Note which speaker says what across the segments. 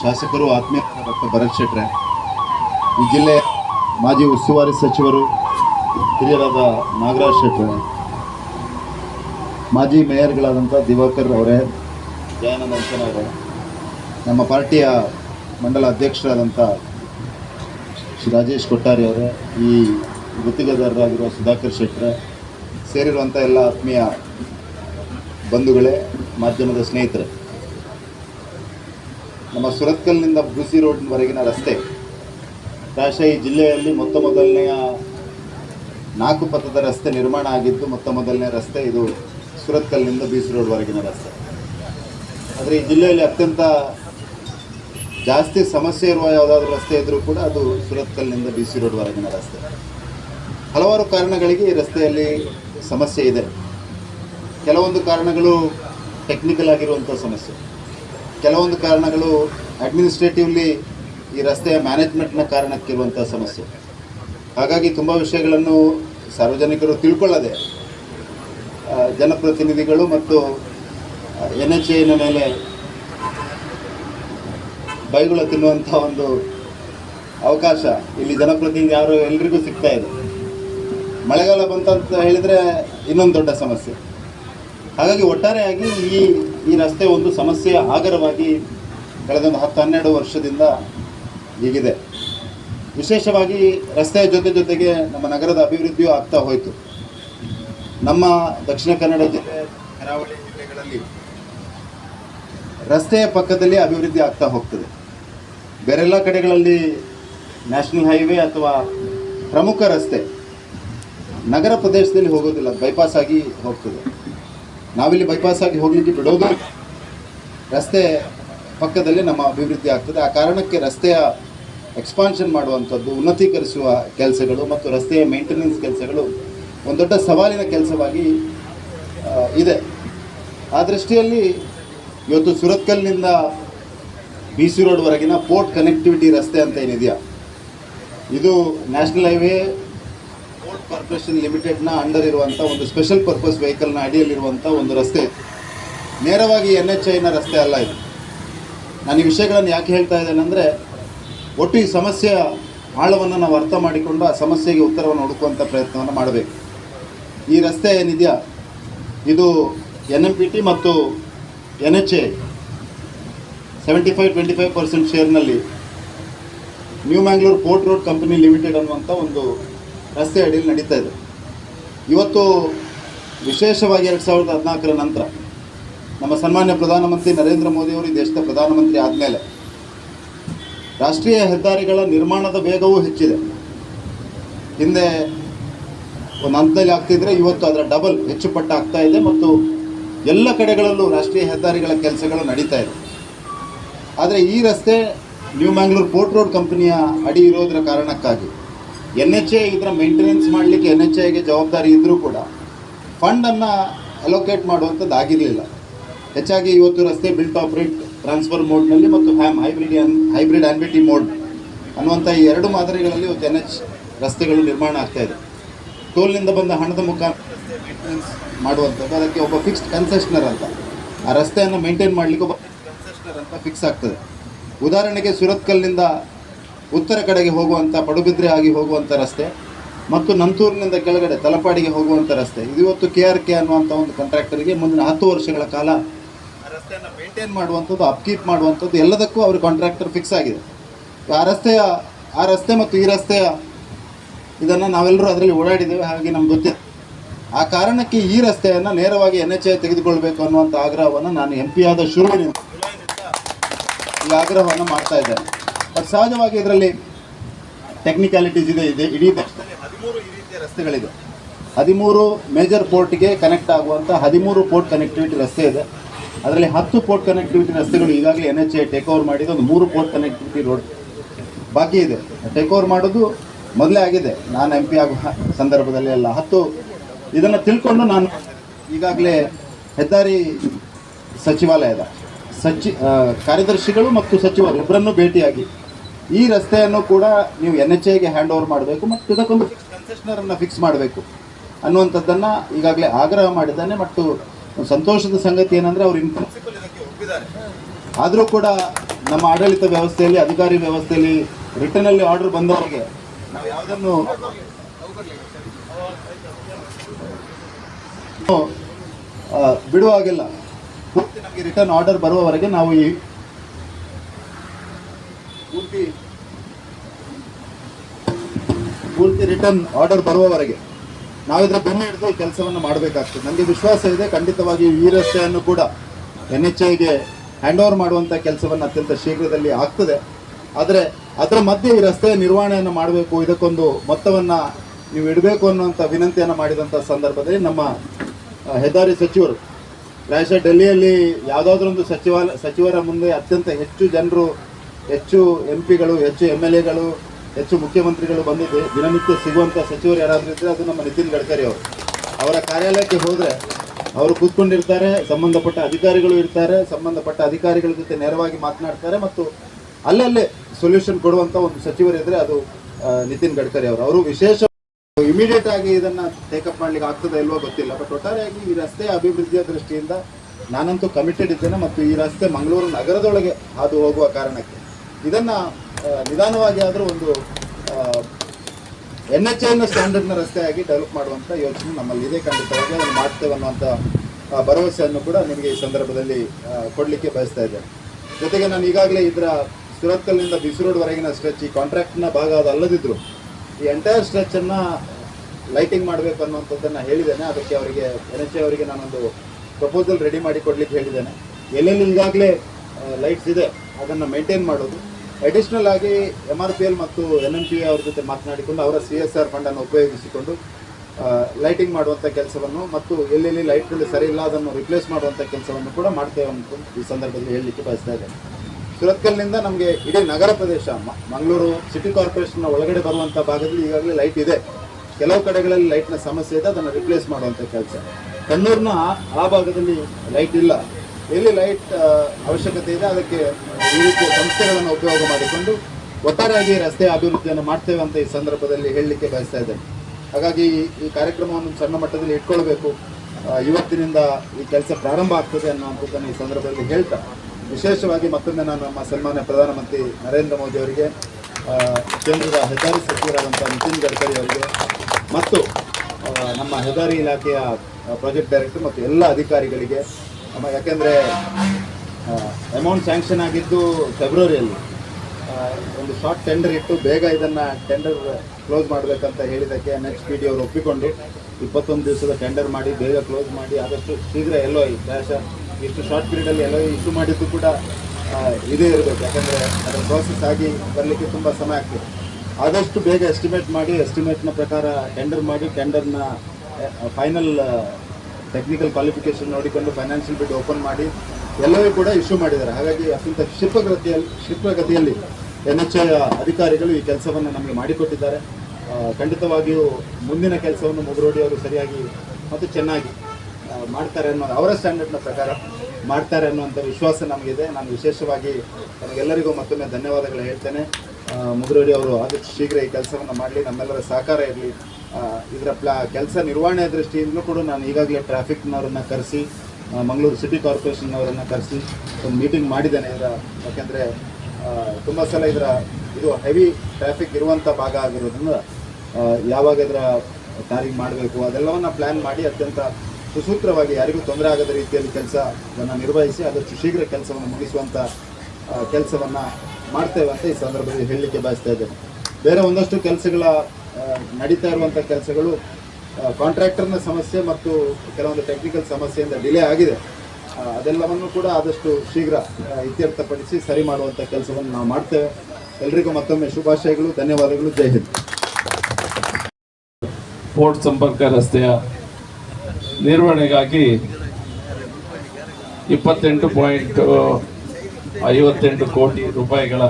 Speaker 1: ಶಾಸಕರು ಆತ್ಮೀಯ ಡಾಕ್ಟರ್ ಭರತ್ ಶೆಟ್ರೆ, ಈ ಜಿಲ್ಲೆ ಮಾಜಿ ಉಸ್ತುವಾರಿ ಸಚಿವರು, ಹಿರಿಯರಾದ ನಾಗರಾಜ್ ಶೆಟ್ರೆ, ಮಾಜಿ ಮೇಯರ್ಗಳಾದಂಥ ದಿವಾಕರ್ ಅವರೇ, ಜಯಾನಂದ ಅಂಚನವರೇ ನಮ್ಮ ಪಾರ್ಟಿಯ ಮಂಡಲ ಅಧ್ಯಕ್ಷರಾದಂಥ ಶ್ರೀ ರಾಜೇಶ್ ಕೊಟ್ಟಾರಿ ಅವರೇ, ಈ ಗುತ್ತಿಗೆದಾರರಾಗಿರುವ ಸುಧಾಕರ್ ಶೆಟ್ಟರ ಸೇರಿರುವಂಥ ಎಲ್ಲ ಆತ್ಮೀಯ ಬಂಧುಗಳೇ, ಮಾಧ್ಯಮದ ಸ್ನೇಹಿತರೆ. ನಮ್ಮ ಸುರತ್ಕಲ್ನಿಂದ ಬ್ರೂಸಿ ರೋಡ್ವರೆಗಿನ ರಸ್ತೆ ಪ್ರಾಯಶಃ ಈ ಜಿಲ್ಲೆಯಲ್ಲಿ ಮೊತ್ತ ಮೊದಲನೆಯ ನಾಲ್ಕು ಪಥದ ರಸ್ತೆ ನಿರ್ಮಾಣ ಆಗಿದ್ದು, ಮೊತ್ತ ಮೊದಲನೇ ರಸ್ತೆ ಇದು ಸುರತ್ಕಲ್ನಿಂದ ಬೀಸಿ ರೋಡ್ವರೆಗಿನ ರಸ್ತೆ. ಆದರೆ ಈ ಜಿಲ್ಲೆಯಲ್ಲಿ ಅತ್ಯಂತ ಜಾಸ್ತಿ ಸಮಸ್ಯೆ ಇರುವ ಯಾವುದಾದ್ರೂ ರಸ್ತೆ ಇದ್ದರೂ ಕೂಡ ಅದು ಸುರತ್ಕಲ್ನಿಂದ ಬಿ ಸಿ ರೋಡ್ವರೆಗಿನ ರಸ್ತೆ. ಹಲವಾರು ಕಾರಣಗಳಿಗೆ ಈ ರಸ್ತೆಯಲ್ಲಿ ಸಮಸ್ಯೆ ಇದೆ. ಕೆಲವೊಂದು ಕಾರಣಗಳು ಟೆಕ್ನಿಕಲ್ ಆಗಿರುವಂಥ ಸಮಸ್ಯೆ. ಕೆಲವೊಂದು ಕಾರಣಗಳು ಅಡ್ಮಿನಿಸ್ಟ್ರೇಟಿವ್ಲಿ ಈ ರಸ್ತೆಯ ಮ್ಯಾನೇಜ್ಮೆಂಟ್ನ ಕಾರಣಕ್ಕಿರುವಂಥ ಸಮಸ್ಯೆ. ಹಾಗಾಗಿ ತುಂಬ ವಿಷಯಗಳನ್ನು ಸಾರ್ವಜನಿಕರು ತಿಳ್ಕೊಳ್ಳದೆ ಜನಪ್ರತಿನಿಧಿಗಳು ಮತ್ತು ಎನ್ ಎಚ್ ಎನ ಮೇಲೆ ಬೈಗುಳ ತಿನ್ನುವಂಥ ಒಂದು ಅವಕಾಶ ಇಲ್ಲಿ ಜನಪ್ರತಿನಿಧಿ ಯಾರು ಎಲ್ರಿಗೂ ಸಿಗ್ತಾ ಇದೆ. ಮಳೆಗಾಲ ಬಂತಂತ ಹೇಳಿದರೆ ಇನ್ನೊಂದು ದೊಡ್ಡ ಸಮಸ್ಯೆ. ಹಾಗಾಗಿ ಒಟ್ಟಾರೆಯಾಗಿ ಈ ಈ ರಸ್ತೆ ಒಂದು ಸಮಸ್ಯೆಯ ಆಗರವಾಗಿ ಕಳೆದ ಒಂದು ಹತ್ತು ಹನ್ನೆರಡು ವರ್ಷದಿಂದ ಈಗಿದೆ ವಿಶೇಷವಾಗಿ ರಸ್ತೆಯ ಜೊತೆ ಜೊತೆಗೆ ನಮ್ಮ ನಗರದ ಅಭಿವೃದ್ಧಿಯೂ ಆಗ್ತಾ ಹೋಯಿತು. ನಮ್ಮ ದಕ್ಷಿಣ ಕನ್ನಡ ಜಿಲ್ಲೆ, ಕರಾವಳಿ ಜಿಲ್ಲೆಗಳಲ್ಲಿ ರಸ್ತೆಯ ಪಕ್ಕದಲ್ಲಿ ಅಭಿವೃದ್ಧಿ ಆಗ್ತಾ ಹೋಗ್ತದೆ. ಬೇರೆಲ್ಲ ಕಡೆಗಳಲ್ಲಿ ನ್ಯಾಷನಲ್ ಹೈವೇ ಅಥವಾ ಪ್ರಮುಖ ರಸ್ತೆ ನಗರ ಪ್ರದೇಶದಲ್ಲಿ ಹೋಗೋದಿಲ್ಲ ಬೈಪಾಸ್ ಆಗಿ ಹೋಗ್ತದೆ. ನಾವಿಲ್ಲಿ ಬೈಪಾಸ್ ಆಗಿ ಹೋಗಲಿಕ್ಕೆ ಬಿಡೋದು ರಸ್ತೆ ಪಕ್ಕದಲ್ಲಿ ನಮ್ಮ ಅಭಿವೃದ್ಧಿ ಆಗ್ತದೆ. ಆ ಕಾರಣಕ್ಕೆ ರಸ್ತೆಯ ಎಕ್ಸ್ಪಾನ್ಷನ್ ಮಾಡುವಂಥದ್ದು, ಉನ್ನತೀಕರಿಸುವ ಕೆಲಸಗಳು ಮತ್ತು ರಸ್ತೆಯ ಮೇಂಟೆನೆನ್ಸ್ ಕೆಲಸಗಳು ಒಂದು ದೊಡ್ಡ ಸವಾಲಿನ ಕೆಲಸವಾಗಿ ಇದೆ. ಆ ದೃಷ್ಟಿಯಲ್ಲಿ ಇವತ್ತು ಸುರತ್ಕಲ್ನಿಂದ ಬಿ ಸಿ ರೋಡ್ವರೆಗಿನ ಪೋರ್ಟ್ ಕನೆಕ್ಟಿವಿಟಿ ರಸ್ತೆ ಅಂತ ಏನಿದೆಯಾ? ಇದು ನ್ಯಾಷನಲ್ ಹೈವೇ ಪೋರ್ಟ್ ಕಾರ್ಪೊರೇಷನ್ ಲಿಮಿಟೆಡ್ನ ಅಂಡರ್ ಇರುವಂಥ ಒಂದು ಸ್ಪೆಷಲ್ ಪರ್ಪಸ್ ವೆಹಿಕಲ್ನ ಅಡಿಯಲ್ಲಿರುವಂಥ ಒಂದು ರಸ್ತೆ. ನೇರವಾಗಿ ಎನ್ ಎಚ್ ಐನ ರಸ್ತೆ ಅಲ್ಲ ಇದು. ನಾನು ಈ ವಿಷಯಗಳನ್ನು ಯಾಕೆ ಹೇಳ್ತಾ ಇದ್ದೇನೆ ಅಂದರೆ, ಒಟ್ಟು ಈ ಸಮಸ್ಯೆಯ ಆಳವನ್ನು ನಾವು ಅರ್ಥ ಮಾಡಿಕೊಂಡು ಆ ಸಮಸ್ಯೆಗೆ ಉತ್ತರವನ್ನು ಹುಡುಕುವಂಥ ಪ್ರಯತ್ನವನ್ನು ಮಾಡಬೇಕು. ಈ ರಸ್ತೆ ಏನಿದೆಯಾ? ಇದು ಎನ್ ಎಂ ಪಿ ಟಿ ಮತ್ತು N H A seventy five twenty five percent ಶೇರ್ನಲ್ಲಿ new Mangalore port road company limited ಅನ್ನುವಂಥ ಒಂದು ರಸ್ತೆ ಅಡಿಯಲ್ಲಿ ನಡೀತಾ ಇದೆ. ಇವತ್ತು ವಿಶೇಷವಾಗಿ ಎರಡು ಸಾವಿರದ ಹದಿನಾಲ್ಕರ ನಂತರ ನಮ್ಮ ಸನ್ಮಾನ್ಯ ಪ್ರಧಾನಮಂತ್ರಿ ನರೇಂದ್ರ ಮೋದಿಯವರು ಈ ದೇಶದ ಪ್ರಧಾನಮಂತ್ರಿ ಆದಮೇಲೆ ರಾಷ್ಟ್ರೀಯ ಹೆದ್ದಾರಿಗಳ ನಿರ್ಮಾಣದ ವೇಗವೂ ಹೆಚ್ಚಿದೆ. ಹಿಂದೆ ಒಂದು ಹಂತದಲ್ಲಿ ಆಗ್ತಿದ್ರೆ ಇವತ್ತು ಅದರ ಡಬಲ್ ಹೆಚ್ಚು ಪಟ್ಟ ಆಗ್ತಾ ಇದೆ ಮತ್ತು ಎಲ್ಲ ಕಡೆಗಳಲ್ಲೂ ರಾಷ್ಟ್ರೀಯ ಹೆದ್ದಾರಿಗಳ ಕೆಲಸಗಳು ನಡೀತಾ ಇದೆ. ಆದರೆ ಈ ರಸ್ತೆ ನ್ಯೂ ಮ್ಯಾಂಗ್ಳೂರ್ ಪೋರ್ಟ್ ರೋಡ್ ಕಂಪನಿಯ ಅಡಿ ಇರೋದರ ಕಾರಣಕ್ಕಾಗಿ. ಎನ್ ಎಚ್ ಎ ಇದರ ಮೇಂಟೆನೆನ್ಸ್ ಮಾಡಲಿಕ್ಕೆ ಎನ್ ಎಚ್ ಐಗೆ ಜವಾಬ್ದಾರಿ ಇದ್ದರೂ ಕೂಡ ಫಂಡನ್ನು ಅಲೋಕೇಟ್ ಮಾಡುವಂಥದ್ದು ಆಗಿರಲಿಲ್ಲ ಹೆಚ್ಚಾಗಿ ಇವತ್ತು ರಸ್ತೆ ಬಿಲ್ಟ್ ಆಪ್ರೇಟ್ ಟ್ರಾನ್ಸ್ಫರ್ ಮೋಡ್ನಲ್ಲಿ ಮತ್ತು ಹ್ಯಾಮ್ ಹೈಬ್ರಿಡ್ ಹೈಬ್ರಿಡ್ ಆ್ಯನ್ಬಿಟಿ ಮೋಡ್ ಅನ್ನುವಂಥ ಈ ಎರಡು ಮಾದರಿಗಳಲ್ಲಿ ಇವತ್ತು ಎನ್ ಎಚ್ ರಸ್ತೆಗಳು ನಿರ್ಮಾಣ ಆಗ್ತಾ ಇದೆ. ಟೋಲ್ನಿಂದ ಬಂದ ಹಣದ ಮುಖಾಂತರ ಮೇಂಟೆನೆನ್ಸ್ ಮಾಡುವಂಥದ್ದು, ಅದಕ್ಕೆ ಒಬ್ಬ ಫಿಕ್ಸ್ಡ್ ಕನ್ಸೆಷನರ್ ಅಂತ. ಆ ರಸ್ತೆಯನ್ನು ಮೇಂಟೈನ್ ಮಾಡಲಿಕ್ಕೆ ಒಬ್ಬ ಫಿಕ್ಸ್ ಆಗ್ತದೆ. ಉದಾಹರಣೆಗೆ ಸುರತ್ಕಲ್ನಿಂದ ಉತ್ತರ ಕಡೆಗೆ ಹೋಗುವಂಥ ಪಡುಬಿದ್ರೆ ಆಗಿ ಹೋಗುವಂಥ ರಸ್ತೆ ಮತ್ತು ನಂತೂರಿನಿಂದ ಕೆಳಗಡೆ ತಲಪಾಡಿಗೆ ಹೋಗುವಂಥ ರಸ್ತೆ. ಇದು ಇವತ್ತು ಕೆ ಆರ್ ಕೆ ಅನ್ನುವಂಥ ಒಂದು ಕಾಂಟ್ರಾಕ್ಟರಿಗೆ ಮುಂದಿನ ಹತ್ತು ವರ್ಷಗಳ ಕಾಲ ಆ ರಸ್ತೆಯನ್ನು ಮೇಂಟೈನ್ ಮಾಡುವಂಥದ್ದು ಅಪ್ಕೀಪ್ ಮಾಡುವಂಥದ್ದು ಎಲ್ಲದಕ್ಕೂ ಅವ್ರ ಕಾಂಟ್ರಾಕ್ಟರ್ ಫಿಕ್ಸ್ ಆಗಿದೆ. ಆ ರಸ್ತೆಯ, ಆ ರಸ್ತೆ ಮತ್ತು ಈ ರಸ್ತೆಯ ಇದನ್ನು ನಾವೆಲ್ಲರೂ ಅದರಲ್ಲಿ ಓಡಾಡಿದ್ದೇವೆ, ಹಾಗೆ ನಮ್ಗೆ ಗೊತ್ತಿದೆ. ಆ ಕಾರಣಕ್ಕೆ ಈ ರಸ್ತೆಯನ್ನು ನೇರವಾಗಿ ಎನ್ ಎಚ್ ಐ ತೆಗೆದುಕೊಳ್ಬೇಕು ಅನ್ನುವಂಥ ಆಗ್ರಹವನ್ನು ನಾನು ಎಂ ಪಿ ಆದ ಶುರುವಿನಿಂದ ಈ ಆಗ್ರಹವನ್ನು ಮಾಡ್ತಾ ಇದ್ದಾರೆ. ಬಟ್ ಸಹಜವಾಗಿ ಇದರಲ್ಲಿ ಟೆಕ್ನಿಕ್ಯಾಲಿಟೀಸ್ ಇದೆ ಇದೆ, ಇಡೀ ದೇಶದಲ್ಲಿ ಹದಿಮೂರು ಈ ರೀತಿಯ ರಸ್ತೆಗಳಿದೆ. ಹದಿಮೂರು ಮೇಜರ್ ಪೋರ್ಟ್ಗೆ ಕನೆಕ್ಟ್ ಆಗುವಂಥ ಹದಿಮೂರು ಪೋರ್ಟ್ ಕನೆಕ್ಟಿವಿಟಿ ರಸ್ತೆ ಇದೆ. ಅದರಲ್ಲಿ ಹತ್ತು ಪೋರ್ಟ್ ಕನೆಕ್ಟಿವಿಟಿ ರಸ್ತೆಗಳು ಈಗಾಗಲೇ N H A take over ಮಾಡಿದ ಒಂದು ಮೂರು ಪೋರ್ಟ್ ಕನೆಕ್ಟಿವಿಟಿ ರೋಡ್ ಬಾಕಿ ಇದೆ. ಟೇಕ್ ಓವರ್ ಮಾಡೋದು ಮೊದಲೇ ಆಗಿದೆ. ನಾನು ಎಂ ಪಿ ಆಗುವ ಸಂದರ್ಭದಲ್ಲಿ ಎಲ್ಲ ಹತ್ತು ಇದನ್ನು ತಿಳ್ಕೊಂಡು ನಾನು ಈಗಾಗಲೇ ಹೆದ್ದಾರಿ ಸಚಿವಾಲಯದ ಸಚಿ ಕಾರ್ಯದರ್ಶಿಗಳು ಮತ್ತು ಸಚಿವರು ಇಬ್ಬರನ್ನು ಭೇಟಿಯಾಗಿ ಈ ರಸ್ತೆಯನ್ನು ಕೂಡ ನೀವು ಎನ್ ಎಚ್ ಎಗೆ ಹ್ಯಾಂಡ್ ಓವರ್ ಮಾಡಬೇಕು ಮತ್ತು ಇದಕ್ಕೊಂದು ಕನ್ಸೆಷನರನ್ನು ಫಿಕ್ಸ್ ಮಾಡಬೇಕು ಅನ್ನುವಂಥದ್ದನ್ನು ಈಗಾಗಲೇ ಆಗ್ರಹ ಮಾಡಿದ್ದಾನೆ. ಮತ್ತು ಸಂತೋಷದ ಸಂಗತಿ ಏನಂದರೆ ಅವರು ಇನ್ ಪ್ರಿನ್ಸಿಪಲ್ ಇದಕ್ಕೆ ಒಪ್ಪಿದ್ದಾರೆ. ಆದರೂ ಕೂಡ ನಮ್ಮ ಆಡಳಿತ ವ್ಯವಸ್ಥೆಯಲ್ಲಿ, ಅಧಿಕಾರಿ ವ್ಯವಸ್ಥೆಯಲ್ಲಿ ರಿಟರ್ನಲ್ಲಿ ಆರ್ಡರ್ ಬಂದವರಿಗೆ ನಾವು ಯಾವುದನ್ನು ಬಿಡುವಾಗಿಲ್ಲ ಪೂರ್ತಿ ನಮಗೆ ರಿಟರ್ನ್ ಆರ್ಡರ್ ಬರುವವರೆಗೆ ನಾವು ಈ ಪೂರ್ತಿ ಪೂರ್ತಿ ರಿಟರ್ನ್ ಆರ್ಡರ್ ಬರುವವರೆಗೆ ನಾವಿದ್ರ ಬೆನ್ನು ಹಿಡಿದು ಈ ಕೆಲಸವನ್ನು ಮಾಡಬೇಕಾಗ್ತದೆ. ನನಗೆ ವಿಶ್ವಾಸ ಇದೆ, ಖಂಡಿತವಾಗಿ ಈ ರಸ್ತೆಯನ್ನು ಕೂಡ ಎನ್ ಎಚ್ ಐಗೆ ಹ್ಯಾಂಡ್ ಓವರ್ ಮಾಡುವಂಥ ಕೆಲಸವನ್ನು ಅತ್ಯಂತ ಶೀಘ್ರದಲ್ಲಿ ಆಗ್ತದೆ. ಆದರೆ ಅದರ ಮಧ್ಯೆ ಈ ರಸ್ತೆಯ ನಿರ್ವಹಣೆಯನ್ನು ಮಾಡಬೇಕು, ಇದಕ್ಕೊಂದು ಮೊತ್ತವನ್ನು ನೀವು ಇಡಬೇಕು ಅನ್ನುವಂಥ ವಿನಂತಿಯನ್ನು ಮಾಡಿದಂಥ ಸಂದರ್ಭದಲ್ಲಿ ನಮ್ಮ ಹೆದ್ದಾರಿ ಸಚಿವರು ಪ್ರಾಯಶಃ ಡೆಲ್ಲಿಯಲ್ಲಿ ಯಾವುದಾದ್ರೂ ಒಂದು ಸಚಿವಾಲ, ಸಚಿವರ ಮುಂದೆ ಅತ್ಯಂತ ಹೆಚ್ಚು ಜನರು, ಹೆಚ್ಚು ಎಂ ಪಿಗಳು ಹೆಚ್ಚು ಎಂ ಎಲ್ ಎಗಳು ಹೆಚ್ಚು ಮುಖ್ಯಮಂತ್ರಿಗಳು ಬಂದಿದೆ ದಿನನಿತ್ಯ ಸಿಗುವಂಥ ಸಚಿವರು ಯಾರಾದರೂ ಇದ್ದರೆ ಅದು ನಮ್ಮ ನಿತಿನ್ ಗಡ್ಕರಿ ಅವರು. ಅವರ ಕಾರ್ಯಾಲಯಕ್ಕೆ ಹೋದರೆ ಅವರು ಕೂತ್ಕೊಂಡಿರ್ತಾರೆ, ಸಂಬಂಧಪಟ್ಟ ಅಧಿಕಾರಿಗಳು ಇರ್ತಾರೆ, ಸಂಬಂಧಪಟ್ಟ ಅಧಿಕಾರಿಗಳ ಜೊತೆ ನೇರವಾಗಿ ಮಾತನಾಡ್ತಾರೆ ಮತ್ತು ಅಲ್ಲಲ್ಲೇ ಸೊಲ್ಯೂಷನ್ ಕೊಡುವಂಥ ಒಂದು ಸಚಿವರಿದ್ದರೆ ಅದು ನಿತಿನ್ ಗಡ್ಕರಿ ಅವರು. ಅವರು ವಿಶೇಷ ಇಮಿಡಿಯೇಟ್ ಆಗಿ ಇದನ್ನ ಟೇಕಪ್ ಮಾಡ್ಲಿಕ್ಕೆ ಆಗ್ತದೆ ಇಲ್ವೋ ಗೊತ್ತಿಲ್ಲ. ಬಟ್ ಒಟ್ಟಾರೆಯಾಗಿ ಈ ರಸ್ತೆ ಅಭಿವೃದ್ಧಿಯ ದೃಷ್ಟಿಯಿಂದ ನಾನಂತೂ ಕಮಿಟೆಡ್ ಇದ್ದೇನೆ ಮತ್ತು ಈ ರಸ್ತೆ ಮಂಗಳೂರು ನಗರದೊಳಗೆ ಹಾದು ಹೋಗುವ ಕಾರಣಕ್ಕೆ. ಇದನ್ನ ನಿಧಾನವಾಗಿ ಆದರೂ ಒಂದು ಎನ್ ಎಚ್ ಐನ ಸ್ಟ್ಯಾಂಡರ್ಡ್ನ ರಸ್ತೆಯಾಗಿ ಡೆವಲಪ್ ಮಾಡುವಂಥ ಯೋಚನೆ ನಮ್ಮಲ್ಲಿ ಇದೆ ಖಂಡಿತವಾಗಿ. ಅದನ್ನು ಮಾಡ್ತೇವೆ ಅನ್ನುವಂಥ ಭರವಸೆಯನ್ನು ಕೂಡ ನಿಮಗೆ ಈ ಸಂದರ್ಭದಲ್ಲಿ ಕೊಡಲಿಕ್ಕೆ ಬಯಸ್ತಾ ಇದ್ದೇನೆ. ಜೊತೆಗೆ ನಾನು ಈಗಾಗಲೇ ಇದರ ಸುರತ್ಕಲ್ನಿಂದ ಬಿಸಿರೋಡ್ವರೆಗಿನ ಸ್ಟ್ರೆಚ್ ಈ ಕಾಂಟ್ರಾಕ್ಟ್ನ ಭಾಗ ಅದು ಅಲ್ಲದಿದ್ದರು ಈ ಎಂಟೈರ್ ಸ್ಟ್ರೆಚನ್ನು ಲೈಟಿಂಗ್ ಮಾಡಬೇಕು ಅನ್ನುವಂಥದ್ದನ್ನು ಹೇಳಿದ್ದೇನೆ. ಅದಕ್ಕೆ ಅವರಿಗೆ ಎನ್ ಎಚ್ ಅವರಿಗೆ ನಾನೊಂದು ಪ್ರಪೋಸಲ್ ರೆಡಿ ಮಾಡಿ ಕೊಡ್ಲಿಕ್ಕೆ ಹೇಳಿದ್ದೇನೆ. ಎಲ್ಲೆಲ್ಲಿ ಈಗಾಗಲೇ ಲೈಟ್ಸ್ ಇದೆ, ಅದನ್ನು ಮೇಂಟೈನ್ ಮಾಡೋದು. ಅಡಿಷ್ನಲ್ ಆಗಿ ಎಂ ಆರ್ ಪಿ ಎಲ್ ಮತ್ತು ಎನ್ ಎಂ ಪಿ ಅವ್ರ ಜೊತೆ ಮಾತನಾಡಿಕೊಂಡು, ಅವರ ಸಿ ಎಸ್ ಆರ್ ಫಂಡನ್ನು ಉಪಯೋಗಿಸಿಕೊಂಡು ಲೈಟಿಂಗ್ ಮಾಡುವಂಥ ಕೆಲಸವನ್ನು ಮತ್ತು ಎಲ್ಲೆಲ್ಲಿ ಲೈಟ್ಗಳು ಸರಿ ಇಲ್ಲ ಅದನ್ನು ರಿಪ್ಲೇಸ್ ಮಾಡುವಂಥ ಕೆಲಸವನ್ನು ಕೂಡ ಮಾಡ್ತೇವೆ ಅಂತ ಈ ಸಂದರ್ಭದಲ್ಲಿ ಹೇಳಲಿಕ್ಕೆ ಬಯಸ್ತಾ ಇದ್ದೇನೆ. ಸುರತ್ಕಲ್ನಿಂದ ನಮಗೆ ಇಡೀ ನಗರ ಪ್ರದೇಶ ಮಂಗಳೂರು ಸಿಟಿ ಕಾರ್ಪೊರೇಷನ್ನ ಒಳಗಡೆ ಬರುವಂಥ ಭಾಗದಲ್ಲಿ ಈಗಾಗಲೇ ಲೈಟ್ ಇದೆ. ಕೆಲವು ಕಡೆಗಳಲ್ಲಿ ಲೈಟ್ನ ಸಮಸ್ಯೆ ಇದೆ, ಅದನ್ನು ರಿಪ್ಲೇಸ್ ಮಾಡುವಂಥ ಕೆಲಸ. ಕಣ್ಣೂರಿನ ಆ- ಭಾಗದಲ್ಲಿ ಲೈಟ್ ಇಲ್ಲ. ಎಲ್ಲಿ ಲೈಟ್ ಅವಶ್ಯಕತೆ ಇದೆ, ಅದಕ್ಕೆ ಈ ರೀತಿಯ ಸಂಸ್ಥೆಗಳನ್ನು ಉಪಯೋಗ ಮಾಡಿಕೊಂಡು ಒಟ್ಟಾರೆಯಾಗಿ ರಸ್ತೆ ಅಭಿವೃದ್ಧಿಯನ್ನು ಮಾಡ್ತೇವೆ ಅಂತ ಈ ಸಂದರ್ಭದಲ್ಲಿ ಹೇಳಲಿಕ್ಕೆ ಬಯಸ್ತಾ ಇದ್ದೇನೆ. ಹಾಗಾಗಿ ಈ- ಈ ಕಾರ್ಯಕ್ರಮವನ್ನು ಸಣ್ಣ ಮಟ್ಟದಲ್ಲಿ ಇಟ್ಕೊಳ್ಬೇಕು. ಇವತ್ತಿನಿಂದ ಈ ಕೆಲಸ ಪ್ರಾರಂಭ ಆಗ್ತದೆ ಅನ್ನುವಂಥದ್ದನ್ನು ಈ ಸಂದರ್ಭದಲ್ಲಿ ಹೇಳ್ತಾ ವಿಶೇಷವಾಗಿ ಮತ್ತೊಮ್ಮೆ ನಾನು ನಮ್ಮ ಸನ್ಮಾನ್ಯ ಪ್ರಧಾನಮಂತ್ರಿ ನರೇಂದ್ರ ಮೋದಿ ಅವರಿಗೆ ಕೇಂದ್ರದ ಹೆದ್ದಾರಿ ಸಚಿವರಾದಂಥ ನಿತಿನ್ ಗಡ್ಕರಿ ಅವರಿಗೆ, ಮತ್ತು ನಮ್ಮ ಹೆದ್ದಾರಿ ಇಲಾಖೆಯ ಪ್ರಾಜೆಕ್ಟ್ ಡೈರೆಕ್ಟರ್ ಮತ್ತು ಎಲ್ಲ ಅಧಿಕಾರಿಗಳಿಗೆ, ನಮ್ಮ ಯಾಕೆಂದರೆ ಅಮೌಂಟ್ ಸ್ಯಾಂಕ್ಷನ್ ಆಗಿದ್ದು ಫೆಬ್ರವರಿಯಲ್ಲಿ ಒಂದು ಶಾರ್ಟ್ ಟೆಂಡರ್ ಇಟ್ಟು ಬೇಗ ಇದನ್ನು ಟೆಂಡರ್ ಕ್ಲೋಸ್ ಮಾಡಬೇಕಂತ ಹೇಳಿದ್ದಕ್ಕೆ ನೆಕ್ಸ್ಟ್ ಪಿ ಡಿ ಅವರು ಒಪ್ಪಿಕೊಂಡು, ಇಪ್ಪತ್ತೊಂದು ದಿವಸದ ಟೆಂಡರ್ ಮಾಡಿ, ಬೇಗ ಕ್ಲೋಸ್ ಮಾಡಿ, ಆದಷ್ಟು ಶೀಘ್ರ ಎಲ್ಲೋ ಈ ಪ್ರಾಯಶಃ ಇಷ್ಟು ಶಾರ್ಟ್ ಪೀರಿಯಡಲ್ಲಿ ಎಲ್ಲ ಇಶ್ಯೂ ಮಾಡಿದ್ದು ಕೂಡ ಇದೇ ಇರಬೇಕು. ಯಾಕಂದರೆ ಅದರ ಪ್ರೋಸೆಸ್ ಆಗಿ ಬರಲಿಕ್ಕೆ ತುಂಬ ಸಮಯ ಆಗ್ತದೆ. ಆದಷ್ಟು ಬೇಗ ಎಸ್ಟಿಮೇಟ್ ಮಾಡಿ ಎಸ್ಟಿಮೇಟ್ನ ಪ್ರಕಾರ ಟೆಂಡರ್ ಮಾಡಿ ಟೆಂಡರ್ನ ಫೈನಲ್ ಟೆಕ್ನಿಕಲ್ ಕ್ವಾಲಿಫಿಕೇಶನ್ ನೋಡಿಕೊಂಡು ಫೈನಾನ್ಷಿಯಲ್ ಬಿಡ್ ಓಪನ್ ಮಾಡಿ, ಎಲ್ಲವೂ ಕೂಡ ಇಶ್ಯೂ ಮಾಡಿದ್ದಾರೆ. ಹಾಗಾಗಿ ಅತ್ಯಂತ ಕ್ಷಿಪ್ರಗತಿಯಲ್ಲಿ ಕ್ಷಿಪ್ರಗತಿಯಲ್ಲಿ ಎನ್ ಎಚ್ ಐ ಅಧಿಕಾರಿಗಳು ಈ ಕೆಲಸವನ್ನು ನಮಗೆ ಮಾಡಿಕೊಟ್ಟಿದ್ದಾರೆ. ಖಂಡಿತವಾಗಿಯೂ ಮುಂದಿನ ಕೆಲಸವನ್ನು ಮುಗುರೋಡಿ ಅವರು ಸರಿಯಾಗಿ ಮತ್ತು ಚೆನ್ನಾಗಿ ಮಾಡ್ತಾರೆ ಅನ್ನೋ ಅವರ ಸ್ಟ್ಯಾಂಡರ್ಡ್ನ ಪ್ರಕಾರ ಮಾಡ್ತಾರೆ ಅನ್ನುವಂಥ ವಿಶ್ವಾಸ ನಮಗಿದೆ. ನಾನು ವಿಶೇಷವಾಗಿ ನಮಗೆಲ್ಲರಿಗೂ ಮತ್ತೊಮ್ಮೆ ಧನ್ಯವಾದಗಳು ಹೇಳ್ತೇನೆ. ಮುದ್ರೋಡಿ ಅವರು ಆದಷ್ಟು ಶೀಘ್ರ ಈ ಕೆಲಸವನ್ನು ಮಾಡಲಿ. ನಮ್ಮೆಲ್ಲರ ಸಹಕಾರ ಇರಲಿ. ಇದರ ಪ್ಲಾ, ಕೆಲಸ ನಿರ್ವಹಣೆ ದೃಷ್ಟಿಯಿಂದಲೂ ಕೂಡ ನಾನು ಈಗಾಗಲೇ ಟ್ರಾಫಿಕ್ನವರನ್ನು ಕರೆಸಿ ಮಂಗಳೂರು ಸಿಟಿ ಕಾರ್ಪೊರೇಷನ್ನವರನ್ನು ಕರೆಸಿ ಒಂದು ಮೀಟಿಂಗ್ ಮಾಡಿದ್ದೇನೆ. ಇದರ ಯಾಕೆಂದರೆ ತುಂಬ ಸಲ ಇದರ ಇದು ಹೆವಿ ಟ್ರಾಫಿಕ್ ಇರುವಂಥ ಭಾಗ ಆಗಿರೋದ್ರಿಂದ ಯಾವಾಗ ಇದರ ತಾರೀಕು ಮಾಡಬೇಕು, ಅದೆಲ್ಲವನ್ನು ಪ್ಲ್ಯಾನ್ ಮಾಡಿ ಅತ್ಯಂತ ಸುಸೂತ್ರವಾಗಿ ಯಾರಿಗೂ ತೊಂದರೆ ಆಗದ ರೀತಿಯಲ್ಲಿ ಕೆಲಸವನ್ನು ನಿರ್ವಹಿಸಿ ಆದಷ್ಟು ಶೀಘ್ರ ಕೆಲಸವನ್ನು ಮುಗಿಸುವಂಥ ಕೆಲಸವನ್ನು ಮಾಡ್ತೇವೆ ಅಂತ ಈ ಸಂದರ್ಭದಲ್ಲಿ ಹೇಳಲಿಕ್ಕೆ ಬಯಸ್ತಾ ಇದ್ದೇನೆ. ಬೇರೆ ಒಂದಷ್ಟು ಕೆಲಸಗಳ ನಡೀತಾ ಇರುವಂಥ ಕೆಲಸಗಳು ಕಾಂಟ್ರಾಕ್ಟರ್ನ ಸಮಸ್ಯೆ ಮತ್ತು ಕೆಲವೊಂದು ಟೆಕ್ನಿಕಲ್ ಸಮಸ್ಯೆಯಿಂದ ಡಿಲೇ ಆಗಿದೆ. ಅದೆಲ್ಲವನ್ನು ಕೂಡ ಆದಷ್ಟು ಶೀಘ್ರ ಇತ್ಯರ್ಥಪಡಿಸಿ ಸರಿ ಮಾಡುವಂಥ ಕೆಲಸವನ್ನು ನಾವು ಮಾಡ್ತೇವೆ. ಎಲ್ರಿಗೂ ಮತ್ತೊಮ್ಮೆ ಶುಭಾಶಯಗಳು, ಧನ್ಯವಾದಗಳು. ಜೈ ಹಿಂದ್.
Speaker 2: ಪೋರ್ಟ್ ಸಂಪರ್ಕ ರಸ್ತೆಯ ನಿರ್ವಹಣೆಗಾಗಿ ಇಪ್ಪತ್ತೆಂಟು ಪಾಯಿಂಟ್ ಐವತ್ತೆಂಟು ಕೋಟಿ ರೂಪಾಯಿಗಳ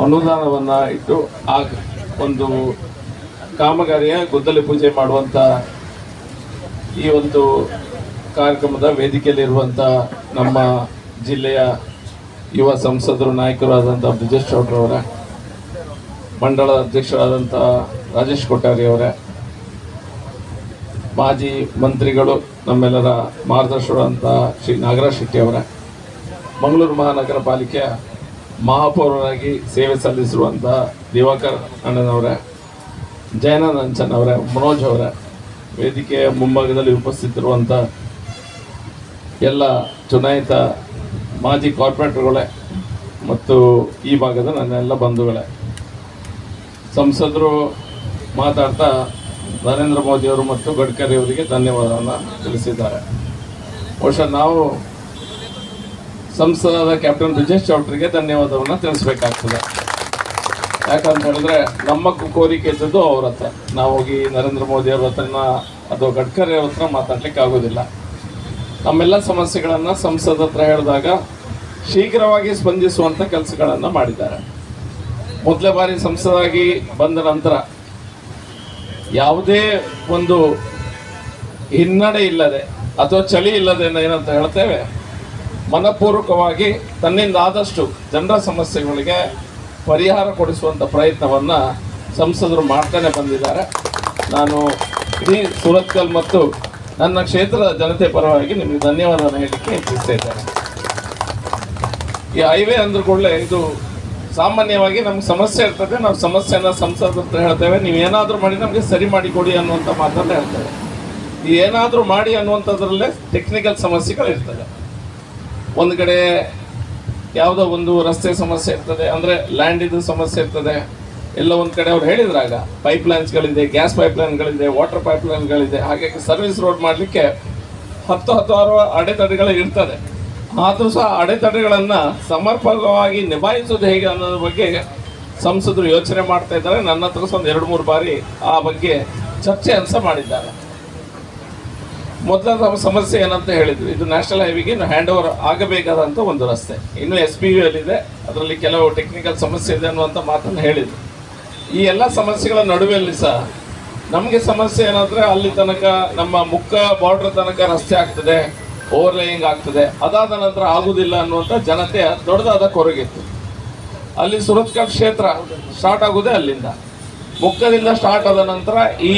Speaker 2: ಅನುದಾನವನ್ನು ಇಟ್ಟು ಆ ಒಂದು ಕಾಮಗಾರಿಯ ಗುದ್ದಲಿ ಪೂಜೆ ಮಾಡುವಂಥ ಈ ಒಂದು ಕಾರ್ಯಕ್ರಮದ ವೇದಿಕೆಯಲ್ಲಿರುವಂಥ ನಮ್ಮ ಜಿಲ್ಲೆಯ ಯುವ ಸಂಸದರು ನಾಯಕರಾದಂಥ ಬ್ರಿಜೇಶ್ ಚೌಟ್ರವರ ಮಂಡಳದ ಅಧ್ಯಕ್ಷರಾದಂಥ ರಾಜೇಶ್ ಕೊಠಾರಿ ಅವರೇ ಮಾಜಿ ಮಂತ್ರಿಗಳು ನಮ್ಮೆಲ್ಲರ ಮಾರ್ಗದರ್ಶಕರಾದಂಥ ಶ್ರೀ ನಾಗರಾಜ್ ಶೆಟ್ಟಿಯವರ ಮಂಗಳೂರು ಮಹಾನಗರ ಪಾಲಿಕೆಯ ಮಹಾಪೌರರಾಗಿ ಸೇವೆ ಸಲ್ಲಿಸಿರುವಂಥ ದಿವಾಕರ್ ಅಣ್ಣನವರ, ಜಯನಂದ್ ಅಂಚನ್ ಅವರೇ, ಮನೋಜ್ ಅವರೇ ವೇದಿಕೆಯ ಮುಂಭಾಗದಲ್ಲಿ ಉಪಸ್ಥಿತಿರುವಂಥ ಎಲ್ಲ ಚುನಾಯಿತ ಮಾಜಿ ಕಾರ್ಪೊರೇಟರ್ಗಳೇ ಮತ್ತು ಈ ಭಾಗದ ನನ್ನೆಲ್ಲ ಬಂಧುಗಳೇ. ಸಂಸದರು ಮಾತಾಡ್ತಾ ನರೇಂದ್ರ ಮೋದಿಯವರು ಮತ್ತು ಗಡ್ಕರಿ ಅವರಿಗೆ ಧನ್ಯವಾದವನ್ನು ತಿಳಿಸಿದ್ದಾರೆ. ಬಹುಶಃ ನಾವು ಸಂಸದ ಕ್ಯಾಪ್ಟನ್ ಬ್ರಿಜೇಶ್ ಚೌಟ್ರಿಗೆ ಧನ್ಯವಾದವನ್ನು ತಿಳಿಸ್ಬೇಕಾಗ್ತದೆ. ಯಾಕಂತ ಹೇಳಿದ್ರೆ ನಮ್ಮ ಕೋರಿಕೆ ಇದ್ದದ್ದು ಅವ್ರ ಹತ್ರ. ನಾವು ಹೋಗಿ ನರೇಂದ್ರ ಮೋದಿ ಅವ್ರ ಹತ್ರನ ಅಥವಾ ಗಡ್ಕರಿ ಅವ್ರ ಹತ್ರ ಮಾತಾಡ್ಲಿಕ್ಕೆ ಆಗೋದಿಲ್ಲ. ನಮ್ಮೆಲ್ಲ ಸಮಸ್ಯೆಗಳನ್ನು ಸಂಸದ ಹತ್ರ ಹೇಳಿದಾಗ ಶೀಘ್ರವಾಗಿ ಸ್ಪಂದಿಸುವಂಥ ಕೆಲಸಗಳನ್ನು ಮಾಡಿದ್ದಾರೆ. ಮೊದಲೇ ಬಾರಿ ಸಂಸದಾಗಿ ಬಂದ ನಂತರ ಯಾವುದೇ ಒಂದು ಹಿನ್ನಡೆ ಇಲ್ಲದೆ ಅಥವಾ ಚಳಿ ಇಲ್ಲದೆ ಏನಂತ ಹೇಳ್ತೇವೆ, ಮನಪೂರ್ವಕವಾಗಿ ತನ್ನಿಂದ ಆದಷ್ಟು ಜನರ ಸಮಸ್ಯೆಗಳಿಗೆ ಪರಿಹಾರ ಕೊಡಿಸುವಂಥ ಪ್ರಯತ್ನವನ್ನು ಸಂಸದರು ಮಾಡ್ತಾನೆ ಬಂದಿದ್ದಾರೆ. ನಾನು ಇಡೀ ಸುರತ್ಕಲ್ ಮತ್ತು ನನ್ನ ಕ್ಷೇತ್ರದ ಜನತೆ ಪರವಾಗಿ ನಿಮಗೆ ಧನ್ಯವಾದ ಹೇಳಲಿಕ್ಕೆ ಇಚ್ಛಿಸ್ತಾ ಇದ್ದೇನೆ. ಈ ಹೈವೇ ಅಂದ್ರ ಕೂಡಲೇ ಇದು ಸಾಮಾನ್ಯವಾಗಿ ನಮ್ಗೆ ಸಮಸ್ಯೆ ಇರ್ತದೆ, ನಾವು ಸಮಸ್ಯೆನ ಸಂಸದ ಹತ್ರ ಹೇಳ್ತೇವೆ. ನೀವು ಏನಾದರೂ ಮಾಡಿ ನಮಗೆ ಸರಿ ಮಾಡಿ ಕೊಡಿ ಅನ್ನುವಂಥ ಮಾತನ್ನ ಹೇಳ್ತೇವೆ. ಏನಾದರೂ ಮಾಡಿ ಅನ್ನುವಂಥದ್ರಲ್ಲೇ ಟೆಕ್ನಿಕಲ್ ಸಮಸ್ಯೆಗಳು ಇರ್ತದೆ ಒಂದು ಕಡೆ ಯಾವುದೋ ಒಂದು ರಸ್ತೆ ಸಮಸ್ಯೆ ಇರ್ತದೆ, ಅಂದರೆ ಲ್ಯಾಂಡ್ ಇದು ಸಮಸ್ಯೆ ಇರ್ತದೆ. ಎಲ್ಲ ಒಂದು ಕಡೆ ಅವ್ರು ಹೇಳಿದ್ರಾಗ ಪೈಪ್ ಲೈನ್ಸ್ಗಳಿದೆ ಗ್ಯಾಸ್ ಪೈಪ್ ಲೈನ್ಗಳಿದೆ ವಾಟರ್ ಪೈಪ್ ಲೈನ್ಗಳಿದೆ ಹಾಗಾಗಿ ಸರ್ವಿಸ್ ರೋಡ್ ಮಾಡಲಿಕ್ಕೆ ಹತ್ತು ಹತ್ತಾರು ಅಡೆತಡೆಗಳು ಇರ್ತದೆ. ಆದರೂ ಸಹ ಅಡೆತಡೆಗಳನ್ನು ಸಮರ್ಪಕವಾಗಿ ನಿಭಾಯಿಸೋದು ಹೇಗೆ ಅನ್ನೋದ್ರ ಬಗ್ಗೆ ಸಂಸದರು ಯೋಚನೆ ಮಾಡ್ತಾ ಇದ್ದಾರೆ. ನನ್ನ ಹತ್ರ ಸಹ ಒಂದು ಎರಡು ಮೂರು ಬಾರಿ ಆ ಬಗ್ಗೆ ಚರ್ಚೆ ಸಹ ಮಾಡಿದ್ದಾರೆ. ಮೊದಲ ಸಮಸ್ಯೆ ಏನಂತ ಹೇಳಿದ್ವಿ. ಇದು ನ್ಯಾಷನಲ್ ಹೈವೇಗೆ ಹ್ಯಾಂಡ್ ಓವರ್ ಆಗಬೇಕಾದಂಥ ಒಂದು ರಸ್ತೆ. ಇನ್ನು ಎಸ್ ಪಿ ಯು ಇದೆ ಅದರಲ್ಲಿ ಕೆಲವು ಟೆಕ್ನಿಕಲ್ ಸಮಸ್ಯೆ ಇದೆ ಅನ್ನುವಂಥ ಮಾತನ್ನು ಹೇಳಿದರು. ಈ ಎಲ್ಲ ಸಮಸ್ಯೆಗಳ ನಡುವೆಯಲ್ಲಿ ಸಹ ನಮಗೆ ಸಮಸ್ಯೆ ಏನಂದ್ರೆ ಅಲ್ಲಿ ತನಕ ನಮ್ಮ ಮುಖ ಬಾರ್ಡರ್ ತನಕ ರಸ್ತೆ ಆಗ್ತದೆ. ಓವರ್ಲೇಯಿಂಗ್ ಆಗ್ತದೆ. ಅದಾದ ನಂತರ ಆಗುದಿಲ್ಲ ಅನ್ನುವಂಥ ಜನತೆಯ ದೊಡ್ಡದಾದ ಕೊರಗಿತ್ತು ಅಲ್ಲಿ ಸುರತ್ಕಲ್ ಕ್ಷೇತ್ರ ಸ್ಟಾರ್ಟ್ ಆಗುದೇ ಅಲ್ಲಿಂದ. ಮುಕ್ಕದಿಂದ ಸ್ಟಾರ್ಟ್ ಆದ ನಂತರ ಈ